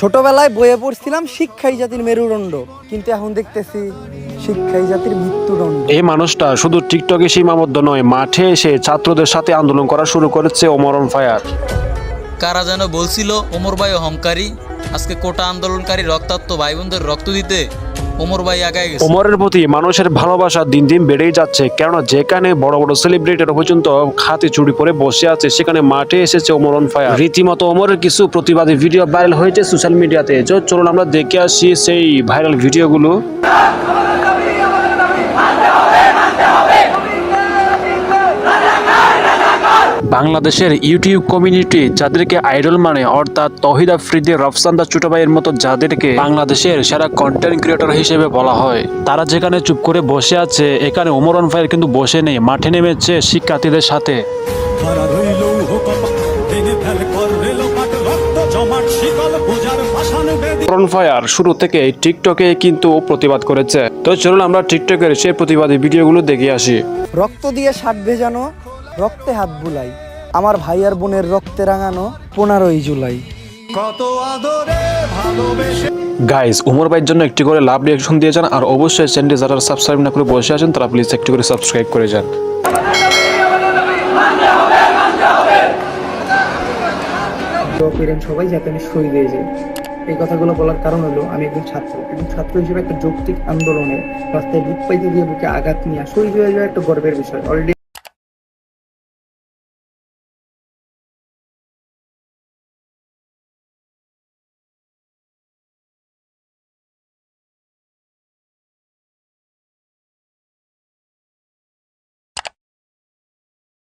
ছোটবেলায় বইয়ে পড়ছিলাম শিক্ষাই জাতির মেরুদণ্ড কিন্তু এখন দেখতেছি শিক্ষাই জাতির মৃত্যুদণ্ড। এই মানুষটা শুধু টিকটকে সীমাবদ্ধ নয় মাঠে এসে ছাত্রদের সাথে আন্দোলন করা শুরু করেছে ওমরন ফায়ার। কারা যেন বলছিল ওমর ভাই অহংকারী আজকে কোটা আন্দোলনকারী রক্তাক্ত ভাই বোনদের রক্ত দিতে ওমরের প্রতি মানুষের ভালোবাসা দিন দিন বেড়েই যাচ্ছে। কেননা যেখানে বড় বড় সেলিব্রিটিরা পর্যন্ত হাতে চুরি পরে বসে আছে, সেখানে মাঠে এসেছে ওমর অন ফায়ার রীতিমতো ওমরের কিছু প্রতিবাদী ভিডিও ভাইরাল হয়েছে সোশ্যাল মিডিয়াতে চলুন আমরা দেখে আসি সেই ভাইরাল ভিডিওগুলো বাংলাদেশের ইউটিউব কমিউনিটি যাদেরকে আইডল মানে অর্থাৎ তহিদ আফ্রিদি রফসান্দা ছোট ভাইয়ের মতো যাদেরকে বাংলাদেশের সেরা কন্টেন্ট ক্রিয়েটর হিসেবে বলা হয়। তারা যেখানে চুপ করে বসে আছে এখানে ওমরন ফায়ার কিন্তু বসে নেই মাঠে নেমেছে শিক্ষার্থীদের সাথে। ফায়ার শুরু থেকে টিকটকে কিন্তু প্রতিবাদ করেছে। তো চলুন আমরা টিকটকের সেই প্রতিবাদী ভিডিওগুলো দেখে আসি। রক্ত দিয়ে শাক ভেজানো রক্তে হাত বুলাই। আমার ভাই আর বোনের রক্তে রাঙানো পনেরোই জুলাই। কত আদরে ভালোবেসে গাইজ উমর ভাইয়ের জন্য একটি করে লাভ রিয়াকশন দিয়ে যান আর অবশ্যই চ্যানেলটি যারা সাবস্ক্রাইব না করে বসে আছেন তারা প্লিজ একটি করে সাবস্ক্রাইব করে যান। সবাই যাতে আমি শহীদ হয়ে যাই। এই কথাগুলো বলার কারণ হলো আমি একজন ছাত্র। এবং ছাত্র হিসেবে একটা যৌক্তিক আন্দোলনে রাস্তায় বুক পাইতে গিয়ে বুকে আঘাত নিয়ে শহীদ হয়ে যাওয়া একটা গর্বের বিষয়। অলরেডি